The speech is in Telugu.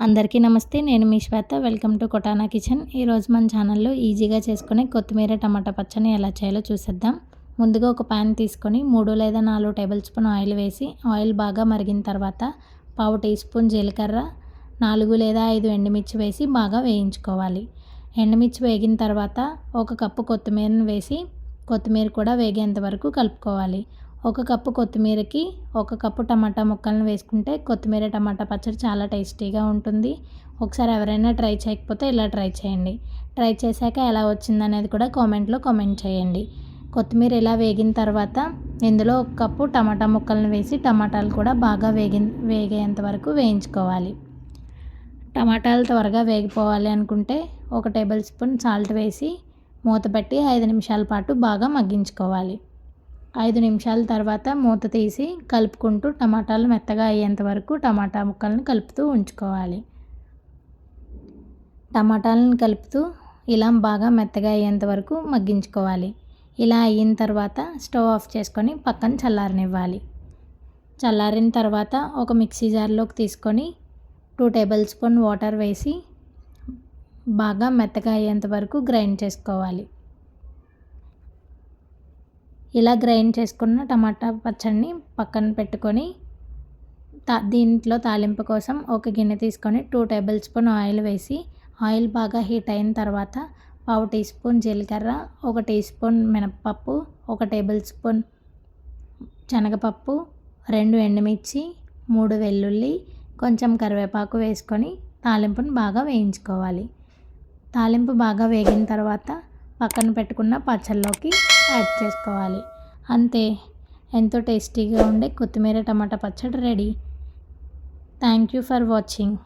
అందరికీ నమస్తే నేను మీ శ్వేత. Welcome to కొటానా kitchen. ఈరోజు మన ఛానల్లో ఈజీగా చేసుకునే కొత్తిమీర టమాటా పచ్చని ఎలా చేయాలో చూసేద్దాం. ముందుగా ఒక ప్యాన్ తీసుకొని మూడు లేదా నాలుగు టేబుల్ స్పూన్ ఆయిల్ వేసి ఆయిల్ బాగా మరిగిన తర్వాత పావు టీ స్పూన్ జీలకర్ర నాలుగు లేదా ఐదు ఎండుమిర్చి వేసి బాగా వేయించుకోవాలి. ఎండుమిర్చి వేగిన తర్వాత ఒక కప్పు కొత్తిమీరను వేసి కొత్తిమీర కూడా వేగేంత వరకు కలుపుకోవాలి. ఒక కప్పు కొత్తిమీరకి ఒక కప్పు టమాటా ముక్కలను వేసుకుంటే కొత్తిమీర టమాటా పచ్చడి చాలా టేస్టీగా ఉంటుంది. ఒకసారి ఎవరైనా ట్రై చేయకపోతే ఇలా ట్రై చేయండి. ట్రై చేశాక ఎలా వచ్చిందనేది కూడా కామెంట్లో కామెంట్ చేయండి. కొత్తిమీర ఇలా వేగిన తర్వాత ఇందులో ఒక కప్పు టమాటా ముక్కలను వేసి టమాటాలు కూడా బాగా వేగి వేగేంత వరకు వేయించుకోవాలి. టమాటాలు త్వరగా వేగిపోవాలి అనుకుంటే ఒక టేబుల్ స్పూన్ సాల్ట్ వేసి మూత పెట్టి ఐదు నిమిషాల పాటు బాగా మగ్గించుకోవాలి. ఐదు నిమిషాల తర్వాత మూత తీసి కలుపుకుంటూ టమాటాలు మెత్తగా అయ్యేంత వరకు టమాటా ముక్కలను కలుపుతూ ఉంచుకోవాలి. టమాటాలను కలుపుతూ ఇలా బాగా మెత్తగా అయ్యేంత వరకు మగ్గించుకోవాలి. ఇలా అయిన తర్వాత స్టవ్ ఆఫ్ చేసుకొని పక్కన చల్లారనివ్వాలి. చల్లారిన తర్వాత ఒక మిక్సీ జార్లోకి తీసుకొని టూ టేబుల్ స్పూన్ వాటర్ వేసి బాగా మెత్తగా అయ్యేంత వరకు గ్రైండ్ చేసుకోవాలి. ఇలా గ్రైండ్ చేసుకున్న టమాటా పచ్చడిని పక్కన పెట్టుకొని తా దీంట్లో తాలింపు కోసం ఒక గిన్నె తీసుకొని టూ టేబుల్ స్పూన్ ఆయిల్ వేసి ఆయిల్ బాగా హీట్ అయిన తర్వాత పావు టీ స్పూన్ జీలకర్ర ఒక టీ స్పూన్ మినప్పప్పు ఒక టేబుల్ స్పూన్ శనగపప్పు రెండు ఎండుమిర్చి మూడు వెల్లుల్లి కొంచెం కరివేపాకు వేసుకొని తాలింపును బాగా వేయించుకోవాలి. తాలింపు బాగా వేగిన తర్వాత పక్కన పెట్టుకున్న పచ్చళ్ళలోకి యాడ్ చేసుకోవాలి. అంతే. ఎంతో టేస్టీగా ఉండే కొత్తిమీర టమాటా పచ్చడి ready. Thank you for watching.